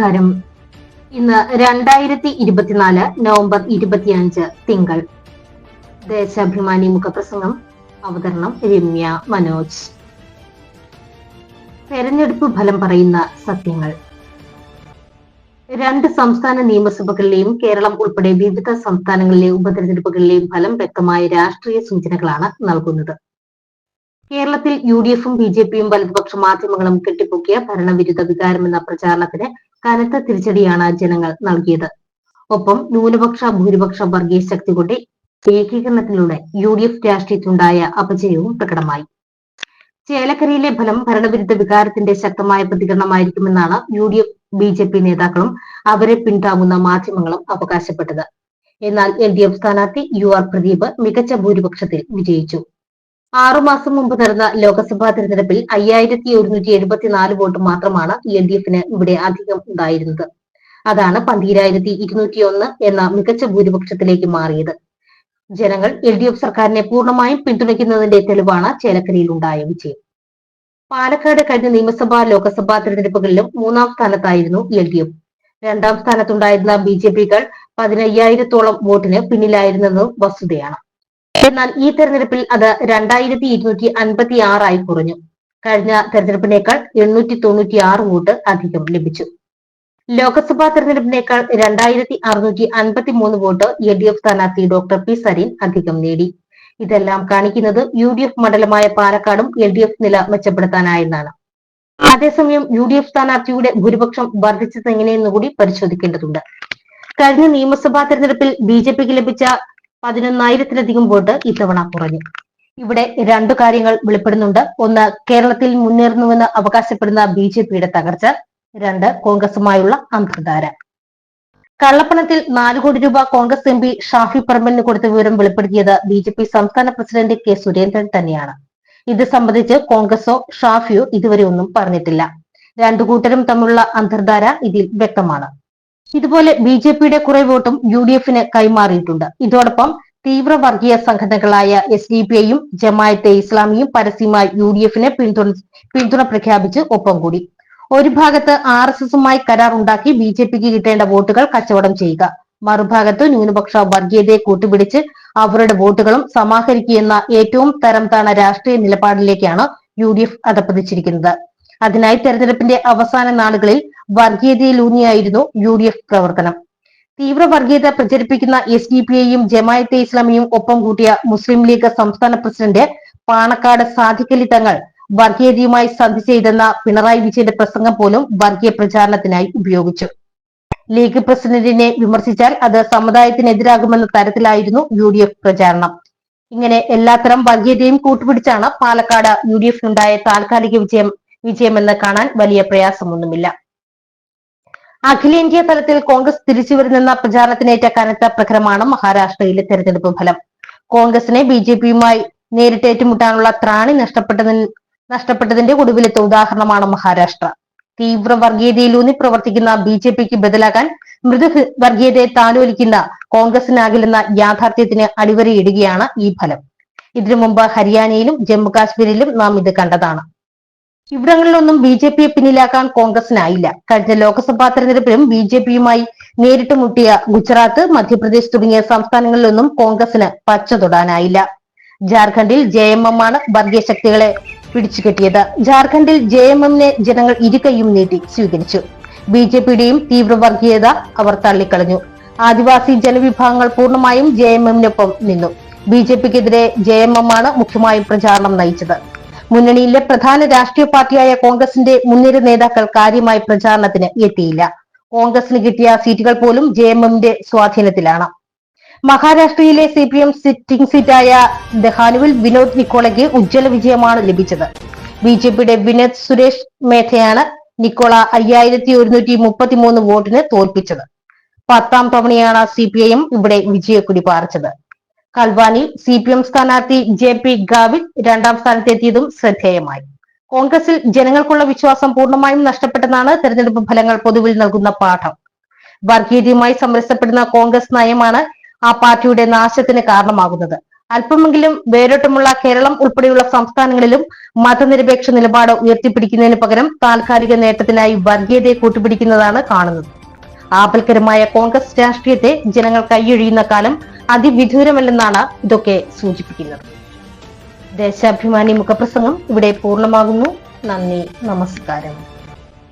നമസ്കാരം ഇന്ന് രണ്ടായിരത്തി ഇരുപത്തിനാല് നവംബർ ഇരുപത്തിയഞ്ച് തിങ്കൾ. ദേശാഭിമാനി മുഖപ്രസംഗം അവതരണം രമ്യ മനോജ്. തെരഞ്ഞെടുപ്പ് ഫലം പറയുന്ന സത്യങ്ങൾ. രണ്ട് സംസ്ഥാന നിയമസഭകളിലെയും കേരളം ഉൾപ്പെടെ വിവിധ സംസ്ഥാനങ്ങളിലെ ഉപതെരഞ്ഞെടുപ്പുകളിലെയും ഫലം വ്യക്തമായ രാഷ്ട്രീയ സൂചനകളാണ് നൽകുന്നത്. കേരളത്തിൽ യു ഡി എഫും ബി ജെ പിയും വലതുപക്ഷ മാധ്യമങ്ങളും കെട്ടിപ്പൊക്കിയ ഭരണവിരുദ്ധ വികാരമെന്ന പ്രചാരണത്തിന് കനത്ത തിരിച്ചടിയാണ് ജനങ്ങൾ നൽകിയത്. ഒപ്പം ന്യൂനപക്ഷ ഭൂരിപക്ഷ വർഗീയ ശക്തികളുടെ ഏകീകരണത്തിലൂടെ യു ഡി എഫ് രാഷ്ട്രീയത്തിലുണ്ടായ അപജയവും പ്രകടമായി. ചേലക്കരയിലെ ഫലം ഭരണവിരുദ്ധ വികാരത്തിന്റെ ശക്തമായ പ്രതികരണമായിരിക്കുമെന്നാണ് U D F B J P നേതാക്കളും അവരെ പിന്താങ്ങുന്ന മാധ്യമങ്ങളും അവകാശപ്പെട്ടത്. എന്നാൽ എൽ ഡി എഫ് സ്ഥാനാർത്ഥി യു ആർ പ്രദീപ് മികച്ച ഭൂരിപക്ഷത്തിൽ വിജയിച്ചു. ആറുമാസം മുമ്പ് നടന്ന ലോക്സഭാ തെരഞ്ഞെടുപ്പിൽ അയ്യായിരത്തി ഒരുന്നൂറ്റി എഴുപത്തിനാല് വോട്ട് മാത്രമാണ് എൽ ഡി എഫിന് ഇവിടെ അധികം ഉണ്ടായിരുന്നത്. അതാണ് പന്തീരായിരത്തി ഇരുന്നൂറ്റി ഒന്ന് എന്ന മികച്ച ഭൂരിപക്ഷത്തിലേക്ക് മാറിയത്. ജനങ്ങൾ എൽ ഡി എഫ് സർക്കാരിനെ പൂർണമായും പിന്തുണയ്ക്കുന്നതിന്റെ തെളിവാണ് ചേലക്കരയിൽ ഉണ്ടായ വിജയം. പാലക്കാട് കഴിഞ്ഞ നിയമസഭാ ലോക്സഭാ തെരഞ്ഞെടുപ്പുകളിലും മൂന്നാം സ്ഥാനത്തായിരുന്നു എൽ ഡി എഫ്. രണ്ടാം സ്ഥാനത്തുണ്ടായിരുന്ന ബി ജെ പികൾ പതിനയ്യായിരത്തോളം വോട്ടിന് പിന്നിലായിരുന്നതും വസ്തുതയാണ് എന്നാൽ ഈ തെരഞ്ഞെടുപ്പിൽ അത് രണ്ടായിരത്തി ഇരുന്നൂറ്റി അൻപത്തി ആറായി കുറഞ്ഞു. കഴിഞ്ഞ തെരഞ്ഞെടുപ്പിനേക്കാൾ എണ്ണൂറ്റി തൊണ്ണൂറ്റി ആറ് വോട്ട് അധികം ലഭിച്ചു. ലോക്സഭാ തെരഞ്ഞെടുപ്പിനേക്കാൾ രണ്ടായിരത്തി അറുന്നൂറ്റി അൻപത്തി മൂന്ന് വോട്ട് എൽ ഡി എഫ് സ്ഥാനാർത്ഥി ഡോക്ടർ പി സരീൻ അധികം നേടി. ഇതെല്ലാം കാണിക്കുന്നത് യു ഡി എഫ് മണ്ഡലമായ പാലക്കാടും എൽ ഡി എഫ് നില മെച്ചപ്പെടുത്താനായെന്നാണ്. അതേസമയം യു ഡി എഫ് സ്ഥാനാർത്ഥിയുടെ ഭൂരിപക്ഷം വർദ്ധിച്ചതെങ്ങനെയെന്നുകൂടി കൂടി പരിശോധിക്കേണ്ടതുണ്ട്. കഴിഞ്ഞ നിയമസഭാ തെരഞ്ഞെടുപ്പിൽ ബി ജെ പിക്ക് ലഭിച്ച പതിനൊന്നായിരത്തിലധികം വോട്ട് ഇത്തവണ കുറഞ്ഞു. ഇവിടെ രണ്ടു കാര്യങ്ങൾ വെളിപ്പെടുന്നുണ്ട്. ഒന്ന് കേരളത്തിൽ മുന്നേറുന്നുവെന്ന് അവകാശപ്പെടുന്ന ബി ജെ പിയുടെ തകർച്ച. രണ്ട് കോൺഗ്രസുമായുള്ള അന്തർധാര കള്ളപ്പണത്തിൽ നാല് കോടി രൂപ കോൺഗ്രസ് എം പി ഷാഫി പറമ്പലിന് കൊടുത്ത വിവരം വെളിപ്പെടുത്തിയത് ബി ജെ പി സംസ്ഥാന പ്രസിഡന്റ് കെ സുരേന്ദ്രൻ തന്നെയാണ്. ഇത് സംബന്ധിച്ച് കോൺഗ്രസോ ഷാഫിയോ ഇതുവരെ ഒന്നും പറഞ്ഞിട്ടില്ല. രണ്ടു കൂട്ടരും തമ്മിലുള്ള അന്തർധാര ഇതിൽ വ്യക്തമാണ്. ഇതുപോലെ ബി ജെ പിയുടെ കുറെ വോട്ടും യു ഡി എഫിന് കൈമാറിയിട്ടുണ്ട്. ഇതോടൊപ്പം തീവ്ര വർഗീയ സംഘടനകളായ എസ് ഡി പി ഐയും ജമായത്തെ ഇസ്ലാമിയും പരസ്യമായി യു ഡി എഫിനെ പിന്തുണ പിന്തുണ പ്രഖ്യാപിച്ച് ഒപ്പം കൂടി. ഒരു ഭാഗത്ത് ആർ എസ് എസുമായി കരാർ ഉണ്ടാക്കി ബി ജെ പിക്ക് കിട്ടേണ്ട വോട്ടുകൾ കച്ചവടം ചെയ്യുക. മറുഭാഗത്ത് ന്യൂനപക്ഷ വർഗീയതയെ കൂട്ടുപിടിച്ച് അവരുടെ വോട്ടുകളും സമാഹരിക്കുന്ന ഏറ്റവും തരം താണ രാഷ്ട്രീയ നിലപാടിലേക്കാണ് യു ഡി എഫ് അധപ്പതിച്ചിരിക്കുന്നത് അതിനായി തെരഞ്ഞെടുപ്പിന്റെ അവസാന നാളുകളിൽ വർഗീയതയിലൂന്നിയായിരുന്നു യു ഡി എഫ് പ്രവർത്തനം. തീവ്ര വർഗീയത പ്രചരിപ്പിക്കുന്ന എസ് ഡി പി ഐയും ജമായത്തെ ഇസ്ലാമിയും ഒപ്പം കൂട്ടിയ മുസ്ലിം ലീഗ് സംസ്ഥാന പ്രസിഡന്റ് പാണക്കാട് സാധിക്കലി തങ്ങൾ വർഗീയതയുമായി സന്ധി ചെയ്തെന്ന പിണറായി വിജയന്റെ പ്രസംഗം പോലും വർഗീയ പ്രചാരണത്തിനായി ഉപയോഗിച്ചു. ലീഗ് പ്രസിഡന്റിനെ വിമർശിച്ചാൽ അത് സമുദായത്തിനെതിരാകുമെന്ന തരത്തിലായിരുന്നു യു ഡി എഫ് പ്രചാരണം. ഇങ്ങനെ എല്ലാത്തരം വർഗീയതയും കൂട്ടുപിടിച്ചാണ് പാലക്കാട് യു ഡി എഫിനുണ്ടായ താൽക്കാലിക വിജയം വിജയമെന്ന് കാണാൻ വലിയ പ്രയാസമൊന്നുമില്ല. അഖിലേന്ത്യാ തലത്തിൽ കോൺഗ്രസ് തിരിച്ചു തിരിച്ചുവരുന്നെന്ന പ്രചാരണത്തിനേറ്റ കനത്ത പ്രഖരമാണ് മഹാരാഷ്ട്രയിലെ തെരഞ്ഞെടുപ്പ് ഫലം. കോൺഗ്രസിനെ ബി ജെ പിയുമായി നേരിട്ട് ഏറ്റുമുട്ടാനുള്ള ത്രാണി നഷ്ടപ്പെട്ടതിന് നഷ്ടപ്പെട്ടതിന്റെ ഒടുവിലത്തെ ഉദാഹരണമാണ് മഹാരാഷ്ട്ര. തീവ്ര വർഗീയതയിലൂന്നി പ്രവർത്തിക്കുന്ന ബി ജെ പിക്ക് ബദലാകാൻ മൃദു വർഗീയതയെ താലോലിക്കുന്ന കോൺഗ്രസിനാകില്ലെന്ന യാഥാർത്ഥ്യത്തിന് അടിവരയിടുകയാണ് ഈ ഫലം. ഇതിനു മുമ്പ് ഹരിയാനയിലും ജമ്മു കാശ്മീരിലും നാം ഇത് കണ്ടതാണ്. ഇവിടങ്ങളിലൊന്നും ബി ജെ പിയെ പിന്നിലാക്കാൻ കോൺഗ്രസിനായില്ല. കഴിഞ്ഞ ലോക്സഭാ തെരഞ്ഞെടുപ്പിലും ബി ജെ പിയുമായി നേരിട്ട് മുട്ടിയ ഗുജറാത്ത് മധ്യപ്രദേശ് തുടങ്ങിയ സംസ്ഥാനങ്ങളിലൊന്നും കോൺഗ്രസിന് പച്ച തൊടാനായില്ല. ജാർഖണ്ഡിൽ ജെ എം എം ആണ് വർഗീയ ശക്തികളെ പിടിച്ചുകെട്ടിയത്. ജാർഖണ്ഡിൽ ജെ എം എമ്മിനെ ജനങ്ങൾ ഇരുകൈയും നീട്ടി സ്വീകരിച്ചു. ബി ജെ പിയുടെയും തീവ്രവർഗീയത അവർ തള്ളിക്കളഞ്ഞു. ആദിവാസി ജനവിഭാഗങ്ങൾ പൂർണമായും ജെ എം എമ്മിനൊപ്പം നിന്നു. ബി ജെ പിക്കെതിരെ ജെ എം എം ആണ് മുഖ്യമായും പ്രചാരണം നയിച്ചത്. മുന്നണിയിലെ പ്രധാന രാഷ്ട്രീയ പാർട്ടിയായ കോൺഗ്രസിന്റെ മുൻനിര നേതാക്കൾ കാര്യമായി പ്രചാരണത്തിന് എത്തിയില്ല. കോൺഗ്രസിന് കിട്ടിയ സീറ്റുകൾ പോലും ജെ എം എമ്മിന്റെ സ്വാധീനത്തിലാണ്. മഹാരാഷ്ട്രയിലെ സി പി എം സിറ്റിംഗ് സീറ്റായ ദഹാനുവിൽ വിനോദ് നിക്കോളയ്ക്ക് ഉജ്ജ്വല വിജയമാണ് ലഭിച്ചത്. ബി ജെ പിയുടെ വിനോദ് സുരേഷ് മേധയാണ് നിക്കോള അയ്യായിരത്തി ഒരുന്നൂറ്റി മുപ്പത്തി മൂന്ന് വോട്ടിന് തോൽപ്പിച്ചത്. പത്താം തവണയാണ് സി പി ഐ എം ഇവിടെ വിജയക്കുടി പാറിച്ചത്. കൽവാനിൽ സി പി എം സ്ഥാനാർത്ഥി ജെ പി ഗാവിൽ രണ്ടാം സ്ഥാനത്തെത്തിയതും ശ്രദ്ധേയമായി. കോൺഗ്രസിൽ ജനങ്ങൾക്കുള്ള വിശ്വാസം പൂർണമായും നഷ്ടപ്പെട്ടെന്നാണ് തെരഞ്ഞെടുപ്പ് ഫലങ്ങൾ പൊതുവിൽ നൽകുന്ന പാഠം. വർഗീയതയുമായി സമരസപ്പെടുന്ന കോൺഗ്രസ് നയമാണ് ആ പാർട്ടിയുടെ നാശത്തിന് കാരണമാകുന്നത്. അല്പമെങ്കിലും വേരോട്ടമുള്ള കേരളം ഉൾപ്പെടെയുള്ള സംസ്ഥാനങ്ങളിലും മതനിരപേക്ഷ നിലപാട് ഉയർത്തിപ്പിടിക്കുന്നതിന് പകരം താൽക്കാലിക നേട്ടത്തിനായി വർഗീയതയെ കൂട്ടുപിടിക്കുന്നതാണ് കാണുന്നത്. ആപൽക്കരമായ കോൺഗ്രസ് രാഷ്ട്രീയത്തെ ജനങ്ങൾ കൈയൊഴിയുന്ന കാലം അതിവിദൂരമല്ലെന്നാണ് ഇതൊക്കെ സൂചിപ്പിക്കുന്നത്. ദേശാഭിമാനി മുഖപ്രസംഗം ഇവിടെ പൂർണമാകുന്നു. നന്ദി നമസ്കാരം.